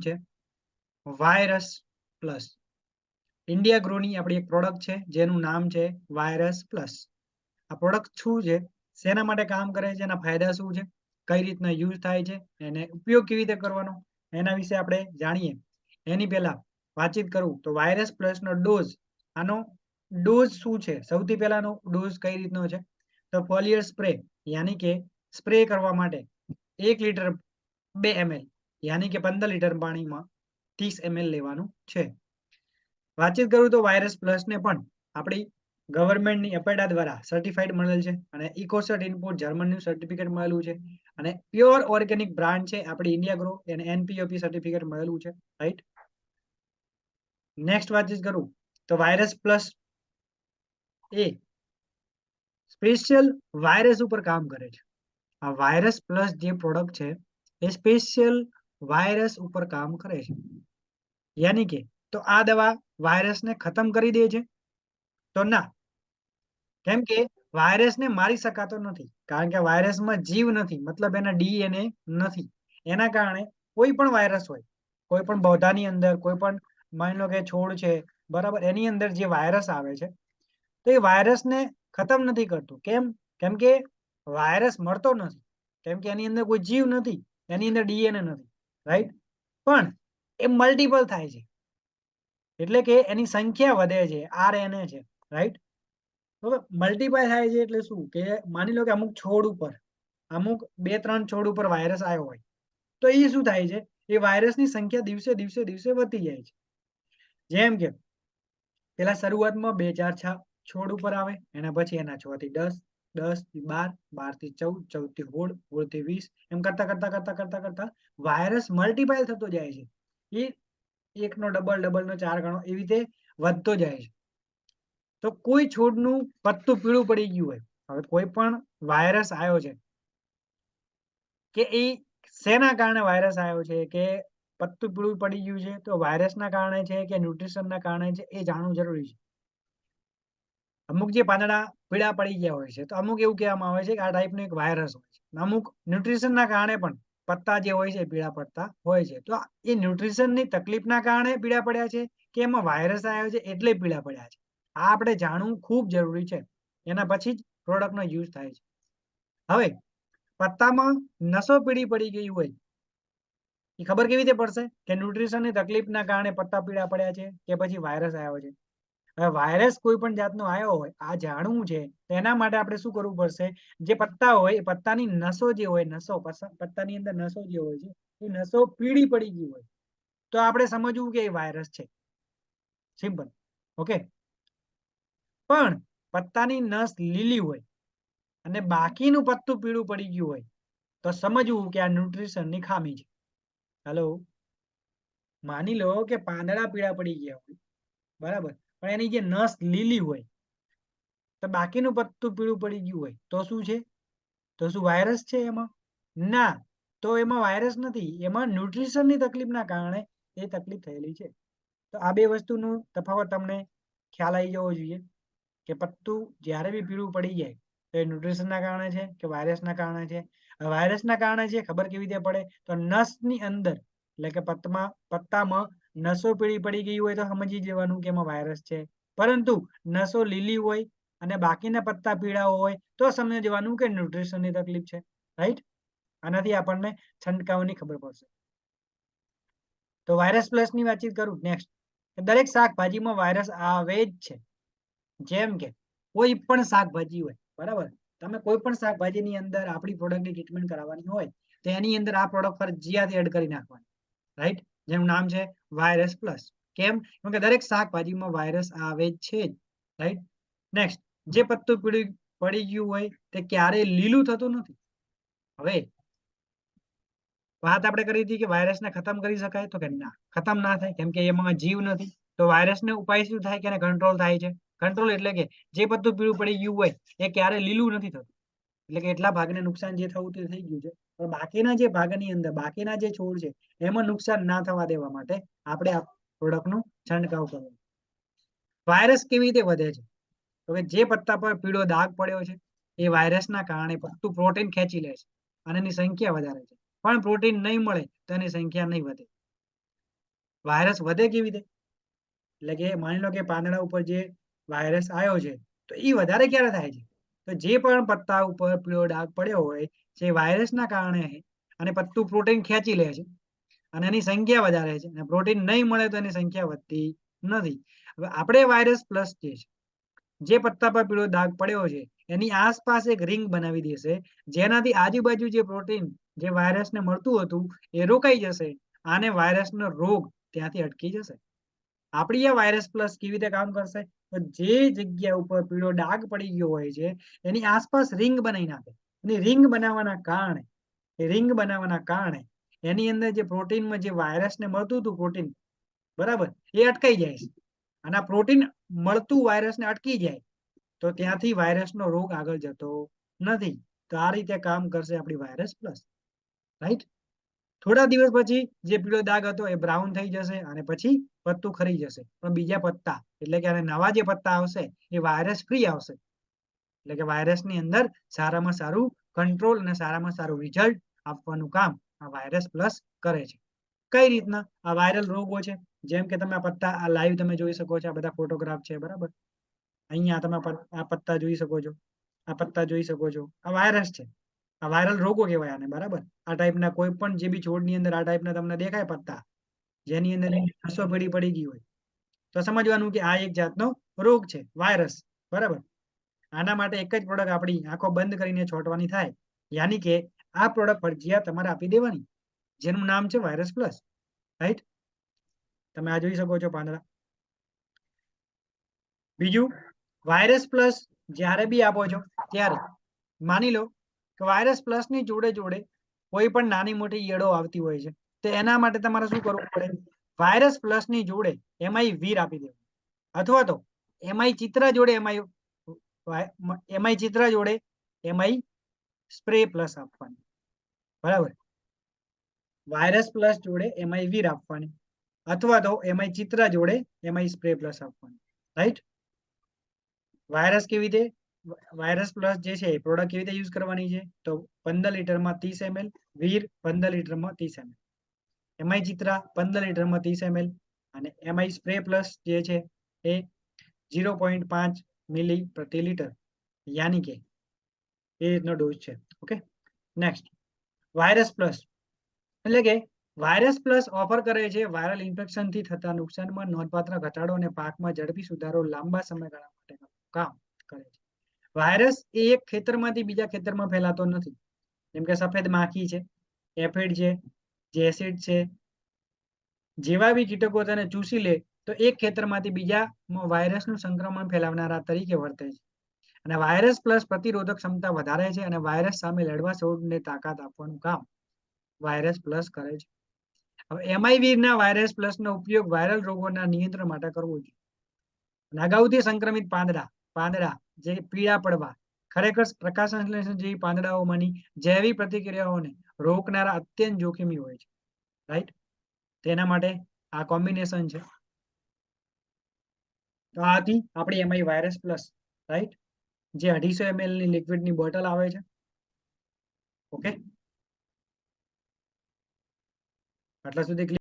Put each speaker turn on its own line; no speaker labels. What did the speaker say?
છે virus plus India ગ્રોની આપણી એક પ્રોડક્ટ છે, જેનું નામ છે વાયરસ પ્લસ આ પ્રોડક્ટ શું છે? શેના માટે કામ કરે છે? એના ફાયદા શું છે? કઈ રીતના યુઝ થાય છે? એને ઉપયોગ કેવી રીતે કરવાનો? એના વિશે આપણે જાણીએ. એની પહેલા વાતચીત કરું. તો વાયરસ પ્લસનો ડોઝ આનો ડોઝ શું છે? સૌથી પહેલાનો ડોઝ કઈ રીતનો છે? તો ફોલિયર સ્પ્રે યાની કે સ્પ્રે કરવા માટે એક લીટર બે એમએલ યાની કે પંદર લીટર પાણીમાં ત્રીસ એમએલ લેવાનું છે. વાતચીત કરું તો વાયરસ પ્લસને પણ આપણી ગવર્મેન્ટની એપેડા દ્વારા સર્ટિફાઈડ મળેલ છે અને ઇકોસર્ટ ઇનપુટ જર્મનનું સર્ટિફિકેટ મળેલું છે અને પ્યોર ઓર્ગેનિક બ્રાન્ડ છે આપણી ઇન્ડિયા ગ્રો એને એનપીઓપી સર્ટિફિકેટ મળેલું છે રાઈટ નેક્સ્ટ વાતચીત કરું તો વાયરસ પ્લસ એ સ્પેશિયલ વાયરસ ઉપર કામ કરે છે. આ વાયરસ પ્લસ જે પ્રોડક્ટ છે એ સ્પેશિયલ વાયરસ ઉપર કામ કરે છે. યાની કે, તો આ દવા વાયરસને ખતમ કરી દે છે? તો ના. કેમ કે વાયરસને મારી શકાતો નથી. કારણ કે વાયરસમાં જીવ નથી, મતલબ એના ડીએનએ નથી. એના કારણે કોઈ પણ વાયરસ હોય, કોઈ પણ પૌધાની અંદર, કોઈ પણ માની લો કે છોડ છે, બરાબર, એની અંદર જે વાયરસ આવે છે, તો એ વાયરસને ખતમ નથી કરતું. કેમ? કેમ કે વાયરસ મળતો નથી. કેમ કે એની અંદર કોઈ જીવ નથી, એની અંદર ડીએનએ નથી. રાઈટ પણ એ મલ્ટિપલ થાય છે. એટલે કે એની સંખ્યા વધે છે આર એને છે રાઈટ હવે મલ્ટીપ્લાય થાય છે એટલે શું? કે માની લો કે અમુક છોડ ઉપર, અમુક બે, ત્રણ છોડ ઉપર વાયરસ આવ્યો હોય, તો એ શું થાય છે? એ વાયરસની સંખ્યા દિવસે દિવસે દિવસે વધતી જાય છે. જેમ કે, પેલા શરૂઆતમાં બે, ચાર છોડ ઉપર આવે, એના પછી એના છ થી દસ દસથી બાર બારથી ચૌદ ચૌદથી હોળ હોળથી વીસ, એમ કરતા કરતા કરતા કરતા કરતા વાયરસ મલ્ટીપાય થતો જાય છે. એ એકનો ડબલ ડબલ નો ચાર ગણો એવી રીતે વધતો જાય છે. તો કોઈ છોડનું પત્તું પીળું પડી ગયું હોય, હવે કોઈ પણ વાયરસ આવ્યો છે કે એ શેના કારણે વાયરસ આવ્યો છે કે પત્તું પીળું પડી ગયું છે, તો વાયરસના કારણે છે કે ન્યુટ્રિશનના કારણે છે એ જાણવું જરૂરી છે. અમુક જે પાંદડા પીળા પડી ગયા હોય છે, તો અમુક એવું કહેવામાં આવે છે કે આ ટાઈપનો એક વાયરસ હોય છે. અમુક ન્યુટ્રિશનના કારણે પણ પત્તા જે હોય છે પીળા પડતા હોય છે. તો એ ન્યુટ્રિશનની તકલીફના કારણે પીળા પડ્યા છે કે એમાં વાયરસ આવ્યો છે એટલે પીળા પડ્યા છે? આ આપણે જાણવું ખૂબ જરૂરી છે. એના પછી જ પ્રોડક્ટનો યુઝ થાય છે. હવે પત્તામાં નસો પીળી પડી ગઈ હોય, એ ખબર કેવી રીતે પડશે? કે ન્યુટ્રિશનની તકલીફના કારણે પત્તા પીળા પડ્યા છે કે પછી વાયરસ આવ્યો છે? હવે વાયરસ કોઈ પણ જાતનો આવ્યો હોય, આ જાણવું છે તેના માટે આપણે શું કરવું પડશે? જે પત્તા હોય પત્તાની નસો જે હોય, નસો પત્તાની અંદર નસો જે હોય છે, એ નસો પીળી પડી ગઈ હોય. તો આપણે સમજવું કે એ વાયરસ છે. સિમ્પલ ઓકે પણ પત્તાની નસ લીલી હોય અને બાકીનું પત્તું પીળું પડી ગયું હોય, તો સમજવું કે આ ન્યુટ્રિશનની ખામી છે. હેલો માની લો કે પાંદડા પીળા પડી ગયા હોય. બરાબર? પણ એની જે નસ લીલી હોય, તો બાકીનું પત્તું પીળું પડી ગયું હોય, તો શું છે? તો શું વાયરસ છે એમાં? ના, તો એમાં વાયરસ નથી. એમાં ન્યુટ્રિશનની તકલીફના કારણે એ તકલીફ થયેલી છે. તો આ બે વસ્તુનું તફાવત તમને ખ્યાલ આવી જવો જોઈએ કે પત્તું જ્યારે બી પીળું પડી જાય, તો એ ન્યુટ્રિશનના કારણે છે કે વાયરસના કારણે છે? વાયરસના કારણે છે ખબર કેવી રીતે પડે? તો નસની અંદર, એટલે કે પત્તમાં પત્તામાં નસો પીળી પડી ગઈ હોય તો સમજી જવાનું કે એમાં વાયરસ છે. પરંતુ નસો લીલી હોય અને બાકીના પત્તા પીળા હોય તો સમજવાનું કે ન્યુટ્રિશનની તકલીફ છે. રાઈટ આનાથી આપણને છંટકાવની ખબર પડશે. તો વાયરસ પ્લસની વાતચીત કરું. નેક્સ્ટ દરેક શાકભાજીમાં વાયરસ આવે જ છે. જેમ કે કોઈ પણ શાકભાજી હોય. બરાબર? તમે કોઈ પણ શાકભાજીની અંદર આપણી પ્રોડક્ટની ટ્રીટમેન્ટ કરાવવાની હોય તો એની અંદર આ પ્રોડક્ટ ફરજિયાત એડ કરી નાખવાની. રાઈટ જેનું નામ છે વાયરસ પ્લસ કેમ? કેમ કે દરેક શાકભાજીમાં વાયરસ આવે છે જ રાઈટ નેક્સ્ટ જે પત્તું પીળું પડી ગયું હોય તે ક્યારેય લીલું થતું નથી. હવે, વાત આપણે કરી હતી કે વાયરસને ખતમ કરી શકાય, તો કે ના, ખતમ ના થાય, કેમ કે એમાં જીવ નથી. તો વાયરસને ઉપાય શું થાય? કે કંટ્રોલ થાય છે. કંટ્રોલ એટલે કે જે પત્તું પીળું પડી ગયું હોય, એ ક્યારે લીલું નથી થતું. એટલે કે એટલા ભાગને નુકસાન જે થવું તે થઈ ગયું છે. બાકીના જે ભાગની અંદર, બાકીના જે છોડ છે, એમાં નુકસાન ના થવા દેવા માટે આપણે આ પ્રોડક્ટનો છંટકાવ કરવો. વાયરસ કેવી રીતે વધે છે? તો કે જે પત્તા પર પીળો દાગ પડ્યો છે, એ વાયરસના કારણે પત્તું પ્રોટીન ખેંચી લે છે અને એની સંખ્યા વધારે છે. પણ પ્રોટીન નહીં મળે તો એની સંખ્યા નહીં વધે. વાયરસ વધે કેવી રીતે? એટલે કે માની લો કે પાંદડા ઉપર જે વાયરસ આવ્યો છે, તો એ વધારે ક્યારે થાય છે? તો જે પણ પત્તા ઉપર પીળો ડાઘ પડ્યો હોય, જે વાયરસના કારણે અને પત્તું પ્રોટીન ખેંચી લે છે, અને એની સંખ્યા વધારે છે, અને પ્રોટીન નહીં મળે તો એની સંખ્યા વધતી નથી. હવે આપણે વાયરસ પ્લસ જે છે, જે પત્તા પર પીળો દાગ પડ્યો છે, એની આસપાસ એક રિંગ બનાવી દેશે, જેનાથી આજુબાજુ જે પ્રોટીન જે વાયરસને મળતું હતું, એ રોકાઈ જશે, આને વાયરસનો રોગ ત્યાંથી અટકી જશે. આપણી આ વાયરસ પ્લસ કેવી રીતે કામ કરશે? જે જગ્યા ઉપર પીળો ડાઘ પડી ગયો હોય છે, એની આસપાસ રિંગ બનાવી નાખે. અને રિંગ બનાવવાના કારણે રિંગ બનાવવાના કારણે એની અંદર જે પ્રોટીનમાં જે વાયરસને મળતું હતું પ્રોટીન, બરાબર, એ અટકાઈ જાય છે. અને પ્રોટીન મળતું વાયરસને અટકી જાય, તો ત્યાંથી વાયરસનો રોગ આગળ જતો નથી. તો આ રીતે કામ કરશે આપણી વાયરસ પ્લસ, રાઈટ? થોડા દિવસ પછી જે પીળો દાગ હતો એ બ્રાઉન થઈ જશે અને પછી પત્તું ખરી જશે. પણ બીજા પત્તા, એટલે કે નવા જે પત્તા આવશે એ વાયરસ ફ્રી આવશે. એટલે કે વાયરસની અંદર સારામાં સારું કંટ્રોલ અને સારામાં સારું રિઝલ્ટ આપવાનું કામ આ વાયરસ પ્લસ કરે છે. કઈ રીતના? આ વાયરલ રોગો છે. જેમ કે તમે આ પત્તા, આ લાઈવ તમે જોઈ શકો છો, આ બધા ફોટોગ્રાફ છે, બરાબર? અહીંયા તમે આ પત્તા જોઈ શકો છો. આ પત્તા જોઈ શકો છો. આ વાયરસ છે. આ વાયરલ રોગો કહેવાય આને, બરાબર? આ ટાઈપના કોઈ પણ જે બી છોડની અંદર આ ટાઈપના તમને દેખાય પત્તા, જેની અંદર નસો પડી પડી ગઈ હોય. તો સમજવાનું કે આ એક જાતનો રોગ છે વાયરસ બરાબર? આના માટે એક જ પ્રોડક્ટ આપણી આંખો બંધ કરીને છોટવાની થાય. યાની કે આ પ્રોડક્ટ ફરજિયાત તમારે આપી દેવાની, જેનું નામ છે વાયરસ પ્લસ રાઈટ તમે આ જોઈ શકો છો પાંદડા. બીજું વાયરસ પ્લસ જ્યારે બી આપો છો, ત્યારે માની લો વાયરસ પ્લસની જોડે જોડે કોઈ પણ નાની મોટી ઈયળો આવતી હોય છે, તો એના માટે તમારે શું કરવું પડે? વાયરસ પ્લસની જોડે એમાંય વીર આપી દેવું. અથવા તો એમાંય ચિત્ર જોડે એમાંય એમાંય ચિત્ર જોડે એમાંય સ્પ્રે પ્લસ આપવાની. બરાબર? વાયરસ પ્લસ જોડે એમાંય વીર આપવાની. અથવા તો એમાંય ચિત્ર જોડે એમઆઈ સ્પ્રે પ્લસ આપવાની. રાઈટ વાયરસ કેવી રીતે? વાયરસ પ્લસ જે છે પ્રોડક્ટ કેવી રીતે યુઝ કરવાની છે? તો પંદર લીટરમાં ત્રીસ એમએલ, વીર પંદર લીટરમાં ત્રીસ એમએલ. એમઆઈ ચિત્રા પંદર લીટરમાં ત્રીસ એમએલ અને એમઆઈ સ્પ્રે પ્લસ જે છે એ ઝીરો પોઈન્ટ પાંચ મિલી પ્રતિ લીટર. યાની કે એ રીતનો ડોઝ છે. ઓકે નેક્સ્ટ વાયરસ પ્લસ એટલે કે વાયરસ પ્લસ ઓફર કરે છે વાયરલ ઇન્ફેક્શનથી થતા નુકસાનમાં નોંધપાત્ર ઘટાડો અને પાકમાં ઝડપી સુધારો લાંબા સમયગાળા માટેનું કામ કરે છે. વાયરસ એ એક ખેતરમાંથી બીજા ખેતરમાં ફેલાતો નથી. જેમ કે સફેદ માખી છે, એફિડ છે, જેસિડ છે, જેવા બી કીટકો તેને ચૂસી લે તો એક ખેતરમાંથી બીજા વાયરસનું સંક્રમણ ફેલાવનારા તરીકે વર્તે છે. અને વાયરસ પ્લસ પ્રતિરોધક ક્ષમતા વધારે છે અને વાયરસ સામે લડવા છોડને તાકાત આપવાનું કામ વાયરસ પ્લસ કરે છે. હવે એમઆઈવીના વાયરસ પ્લસનો ઉપયોગ વાયરલ રોગોના નિયંત્રણ માટે કરવો જોઈએ. અને અગાઉથી સંક્રમિત પાંદડા પાંદડા જે પીળા પડવા. ખરેખર પ્રકાશ સંશ્લેષણ જેવી પાંદડાઓમાંની જૈવિક પ્રતિક્રિયાઓને રોકનારા અત્યંત જોખમી હોય છે. રાઈટ તેના માટે આ કોમ્બિનેશન છે. તો આથી આપણી એમઆઈ વાયરસ પ્લસ રાઈટ જે અઢીસો એમએલની લિક્વિડની બોટલ આવે છે. ઓકે આટલા સુધી